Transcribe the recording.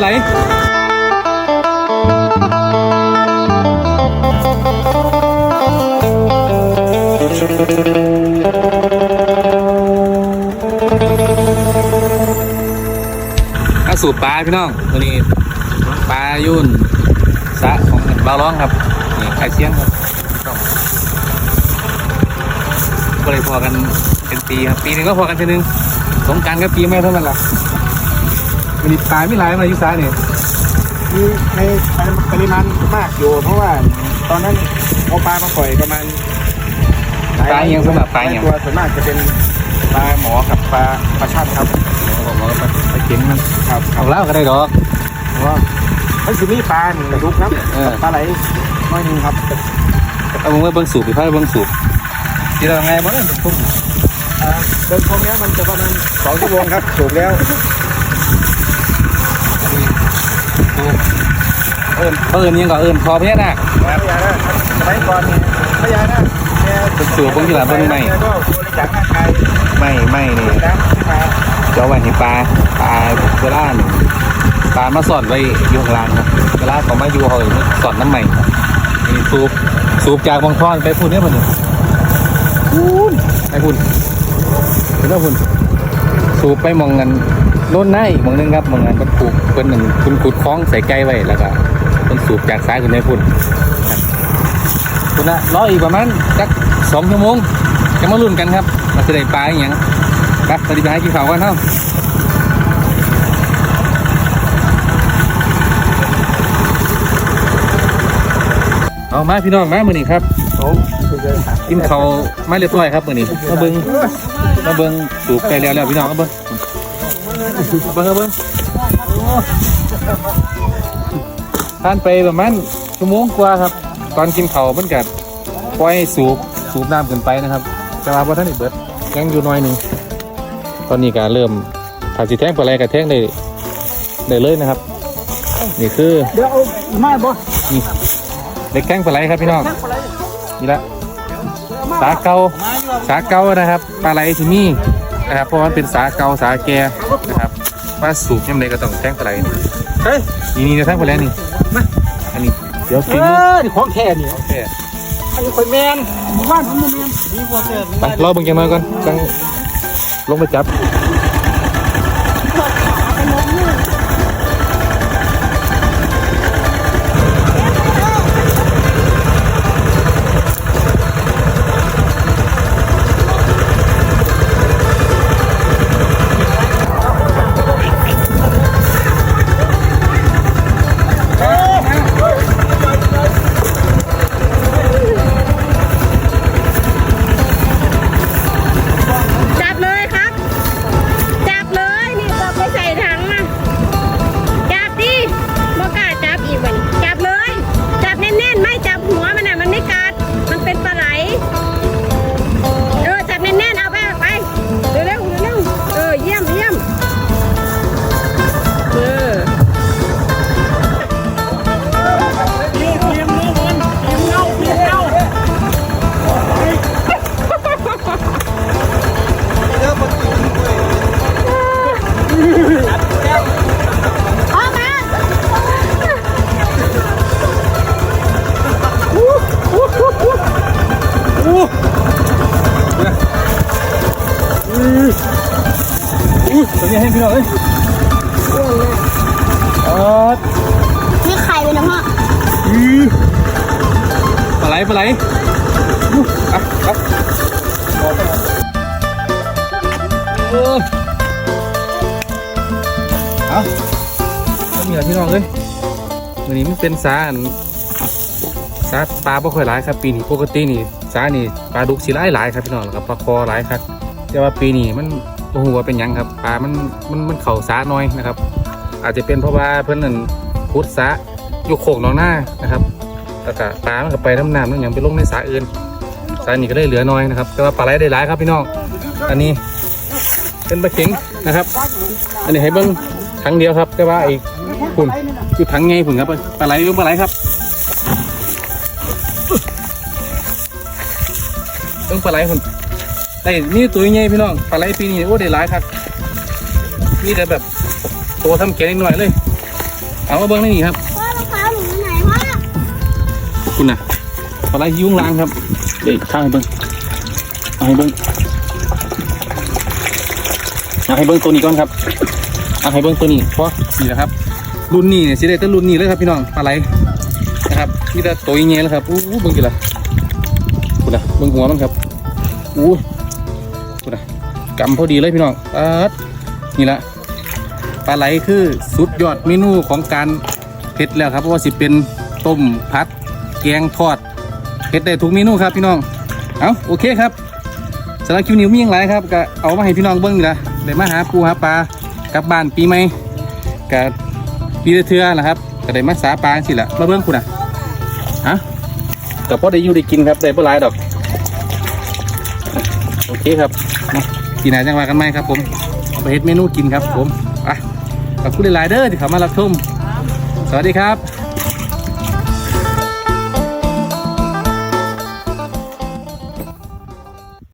ไหลอาสูบปลาพี่น้องวันนี้ปลายุ่นสะของบาร้องครับนี่ไข่เชียงครับก็เลยพอกันเป็นปีครับปีหนึงก็พอกันทีนึงสงกรารก็ปีไม่เท่านั้นละวั นนี้ปลาไม่หลายมาอยู่สระนี่มีในปริมาณมากอยู่ เพราะว่าตอนนั้นเอาปลามาปล่อยประมาณปลาเอียงสำหรับปลาเอียงตัวส่วนมากจะเป็นปลาหมอกับปลาปลาช่อนครับผมบอกว่าไปเข็มมันครับครัเอาบแล้วก็ได้ดอกเพราะว่ามันสิมีปลาหนึ่งลูกน้เออำปลาไหลน้อยหนึงครับเอามึงไปเบิ้งสูบพี่พ่อเบิ้งสูบที่เราไงบ้างเป็นทุ่มอ่าเดินชมเนี้ยมันจะประมาณสองชั่วโมงครับถูกแล้ว เอิญเอิญยังก่อเอิญคอเพี้ยน่ะพยานะสมัยก่อนพยานะแกเป็นสูบเบิ้งที่หลังเบิ้งไม่ไม่ไม่นี่น้ำขึ้นมาเจ้าไว้ให้ปลาปลาเวลาหนึ่งปลามาสอดไว้อยู่ข้างลางครับเวลาเขามาอยู่เขาสอดน้ำใหม่ครับนี่สูบสูบจากบางท่อนไปพูดเนี่ยมันนี่นไปพูนเป็นว่าพูนสูบไปมองกัน โน่นหน้อีกมองนึงครับมองกันมันปลูกเป็นหนึ่งคุณขุดคล้องใส่ไก่ไว้แล้วก็เป็นสูบจากซ้ายขึ้นไปพุ่นคุณนะรออีกประมาณสักสองชั่วโมงจะมาลุ้นกันครับมาจะได้ปลาอย่างไปปฏิบัติให้กินข้าวกันเนาะเอามาพี่น้องมามือนี้ครับกินข้าวมาเรียบร้อยครับมือนี้มาเบิ้งมาเบิ้งสูบไปแล้วแล้วพี่น้องมาเบิ้ง เบิ้งมาเบิ้งทานไปประมาณชั่วโมงกว่าครับ ตอนกินข้าวมันกัดปล่อยให้สูบสูบน้ำขึ้นไปนะครับแต่ว่าพอท่านอีเบิดยังอยู่หน้อยหนึ่งตอนนี้ก็เริ่มถ้าสิแท่งปลาไหลกับแท่งได้ได้เลยนะครับ นี่คือเดี๋ยวเอามาบ่นี่เด็กแท่งปลาไหลครับพี่น้องนี่ละสาเกาสาเกานะครับปลาไหลที่นี่ นะครับเพราะว่ามันเป็นสาเกาสาแกนะครับว่าสูบยังไงก็ต้องแท่งปลาไหลเฮ้ยนี่นี่จะแท่งปลาไหลนี่มาอันนี้เดี๋ยวเอฟิงอนี่ของแท้นี่โอเคอันนี้คนแมนหมู่บ้านผมบ่แมนดีกว่าแท้ไปรอเบิ่งจังหน่อยก่อนจังลงไปจับ พี่น้องเอ้ยอ๋อนี่ไข่ไปนะพ่ออือปลาไหลปลาไหลอู้อะอะเออเอาเอาเหนือพี่น้องเลยวันนี้มันเป็นสาอันสาปลาบ่ค่อยหลายครับ ปีนี้ปกตินี่สานี่ปลาดุกสีหลายหลายครับพี่น้องแล้วก็ปลาคอหลายครับ แต่ว่าปีนี้มัน โอ้โหว่าเป็นยังครับปลามันมันมันเข่าสาน้อยนะครับ อาจจะเป็นเพราะว่าเพื่อนนั่นพุดสาอยู่โขกหนองหน้านะครับแล้วก็ปลามันก็ไปน้ำน้ำนั่นอย่างไปลงในสาอื่นสานี่ก็ได้เหลือน้อยนะครับแต่ว่าปลาไหลได้หลายครับพี่น้องอันนี้เป็นปลาเข็งนะครับ อันนี้ให้เบิ้งถังเดียวครับ แต่ว่าไอ้คุณคือถังไงคุณครับปลาไหลยู่ปลาไหลครับเบิ้งปลาไหลคุณ ได้นี่ตัวใหญ่พี่น้องปลาไหลปีนี้โอ้ได้หลายครับนี่แต่แบบตัวทำแกงนิดหน่อยเลยเอามาเบิ้งในนี่ครับพ่อรองเท้าหนูอยู่ไหนพ่อคุณน่ะปลาไหลยุ่งล้างครับเดี๋ยวข้างให้เบิ้งเอาให้เบิ้งเอาให้เบิ้งตัวนี้ก่อนครับเอาให้เบิ้งตัวนี้เพราะนี่แหละครับ รุ่นนี้เนี่ยสิได้แต่รุ่นนี้เลยครับพี่น้องปลาไหลนะครับมีแต่ตัวเงี้ยแล้วครับอู้หูเบิ้งกี่ละคุณน่ะเบิ้งหัวมันครับอู้คุณน่ะ กำพอดีเลยพี่น้องปัดนี่ละปลาไหลคือสุดยอดเมนูของการเผ็ดแล้วครับเพราะว่าสิเป็นต้มผัดแกงทอดเผ็ดได้ทุกเมนูครับพี่น้องเอาโอเคครับสำหรับคิวนิวมีอย่างไรครับก็เอามาให้พี่น้องเบิ้งนี่ละเดี๋ยวมาหาปูหาปลากลับบ้านปีใหม่กับปีเทือนะครับก็ได้มาสาปลาสิละมาเบิ้งคุณอะฮะแต่พอได้อยู่ได้กินครับได้บ่หลดอกโอเคครับ กินไหนจังหวะกันไหมครับผมเอาไปเฮ็ดเมนูกินครับผมอะขอบคุณหลายๆเด้อที่เข้ามารับชมสวัสดีครับ